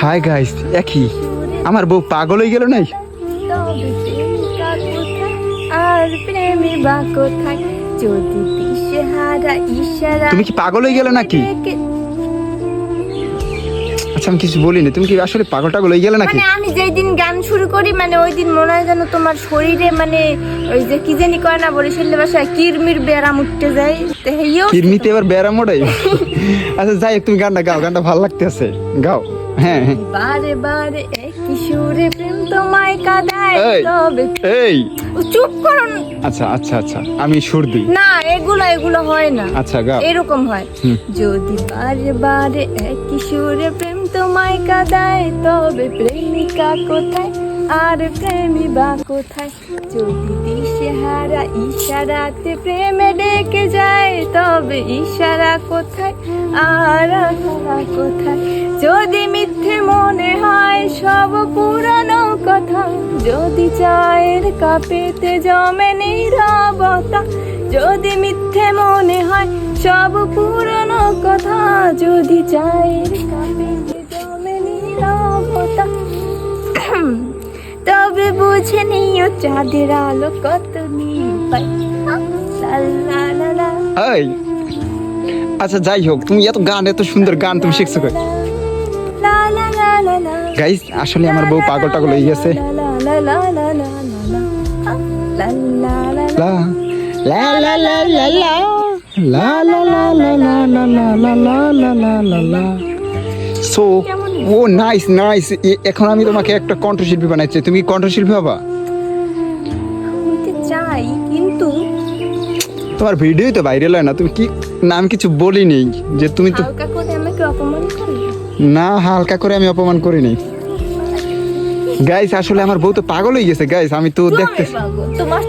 Hi guys একই। আমার বউ পাগল হয়ে গেল নাই? তুমি কি পাগল হয়ে গেলে নাকি? আচ্ছা আমি কিছু বলিনি। তুমি কি আসলে পাগল টাগল হয়ে গেলে নাকি? মানে আমি যেই দিন গান শুরু করি মানে ওই দিন মনে হয় যেন তোমার শরীরে মানে ওই যে কি জানি কয় না বরিশালের বাসায় কিরমির বেড়াম উঠতে যায়। কিরমিতে এবার ব্যারাম ওটাই আচ্ছা যাই তুমি গানটা গাও। গানটা ভালো লাগতেছে। গাও। হ্যাঁ হ্যাঁ। বারে বারে একই সুরে প্রেম তোমায় কাদায় তবে এই। চুপ করুন আচ্ছা আচ্ছা আচ্ছা আমি সুর দিই। না এগুলো এগুলো হয় না। আচ্ছা গাও। এরকম হয়। যদি বারে বারে একই সুরে প্রেম তোমায় কাদায় তবে প্রেমিকা কোথায়? আর প্রেমী বা কোথায়? যদি দিশেহারা ইশারাতে প্রেমে ডেকে যায়, তবে ইশারা কোথায়? আর কোথায়? যদি মিথ্যে মনে হয় সব পুরানো কথা, যদি চায়ের কাপেতে জমে নীরবতা, যদি মিথ্যে মনে হয় সব পুরানো কথা, যদি চায়ের কাপেতে জমে নীরবতা বুঝে নিও চাঁদের আলো কত এই আচ্ছা যাই হোক তুমি এত গান এত সুন্দর গান তুমি শিখছো কই গাইস আসলে আমার বউ পাগল টাগল হয়ে গেছে সো ও নাইস নাইস এখন আমি তোমাকে একটা কণ্ঠশিল্পী বানাচ্ছি তুমি কণ্ঠশিল্পী হবা? হইতে চাই কিন্তু তোমার ভিডিওই তো ভাইরাল হয় না। তুমি কি না আমি কিছু বলিনি যে তুমি তো হালকা করে আমাকে অপমান করি না হালকা করে আমি অপমান করিনি। গাইস আসলে আমার বউ তো পাগল হয়ে গেছে। গাইস আমি তো দেখতেছি পাগল, তোমার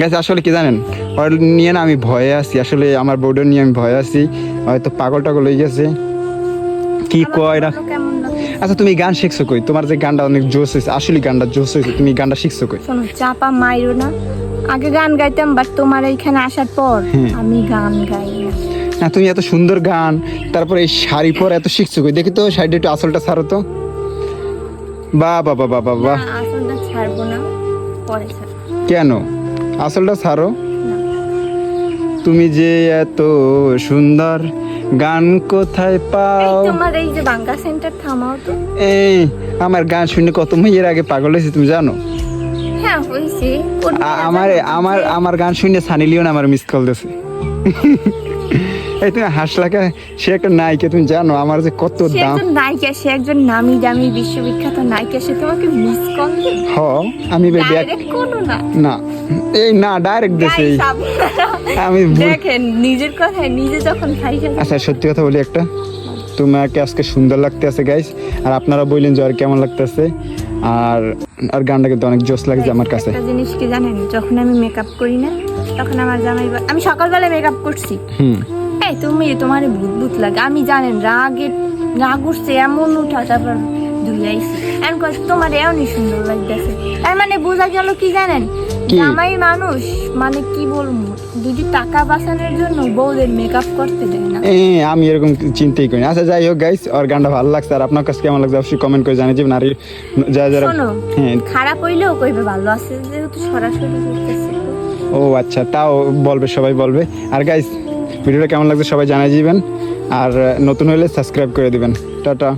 গাইস আসলে কি জানেন? ওর নিয়ে না আমি ভয়ে আছি। আসলে আমার বউটা নিয়ে আমি ভয়ে আছি। হয়তো পাগল টাগল হয়ে গেছে। কি কয় না? আচ্ছা তুমি গান শিখছো কই? তোমার যে গানটা অনেক জোশ হয়েছে আসলে গানটা জোশ হয়েছে তুমি গানটা শিখছো কই? শোনো চাপা মাইরো না। আগে গান গাইতাম বাট তোমার এইখানে আসার পর আমি গান গাই না। তুমি এত সুন্দর গান তারপরে এই শাড়ি পর এত শিখছো কই? দেখি তো শাড়িটা একটু আসলটা ছাড়ো তো। বা বাবা বাবা না, বাহ আসলটা ছাড়বো না পরে কেন? আসলটা ছাড়ো। তুমি যে এত সুন্দর গান কোথায় পাও? তোমার এই যে বাঙ্গা সেন্টার থামাও তো। এই আমার গান শুনে কত মেয়ের আগে পাগল হয়েছে তুমি জানো? হ্যাঁ হয়েছে। আমার আমার আমার গান শুনে সানি লিওন আমার মিস কল দিয়েছে। এই তুমি হাসলাকে সে একটা নায়িকা তুমি জানো আমার যে কত সে দাম। একজন নায়িকা সে একজন নামি দামি বিশ্ববিখ্যাত নায়িকা সে তোমাকে মিস কল হ আমি ডাইরেক্ট কোনো না। না এই না ডাইরেক্ট দেশে আমি দেখেন নিজের কথায় নিজে যখন খাই আচ্ছা সত্যি কথা বলি একটা। তোমাকে আজকে সুন্দর লাগতে আছে গাইস আর আপনারা বললেন যে আর কেমন লাগতেছে। আর আর গানটা কিন্তু অনেক জোস লাগছে আমার কাছে। একটা জিনিস কি জানেন? যখন আমি মেকআপ করি না তখন আমার জামাই আমি সকালবেলা মেকআপ করছি। হুম। এই তুমি তোমার ভূত ভূত লাগে। আমি জানেন রাগে রাগ উঠছে এমন উঠা তারপর ধুইয়াইছি কয় তোমার এমনই সুন্দর লাগতেছে। তার মানে বোঝা গেল কি জানেন? জামাই মানুষ মানে কি বলব? টাকা বাঁচানোর জন্য বউদের মেকআপ করতে দেয় না। আমি এরকম চিন্তাই করি। আচ্ছা যাই হোক গাইস ওর গানটা ভালো লাগছে। আর আপনার কাছে কেমন লাগছে? অবশ্যই কমেন্ট করে জানিয়ে যাবেন আর যারা যারা হ্যাঁ। খারাপ হইলেও কইবে ভালো আছে যেহেতু সরাসরি ও আচ্ছা তাও বলবে সবাই বলবে। আর গাইস ভিডিওটা কেমন লাগছে সবাই জানিয়ে দিবেন। আর নতুন হলে সাবস্ক্রাইব করে দিবেন। টাটা।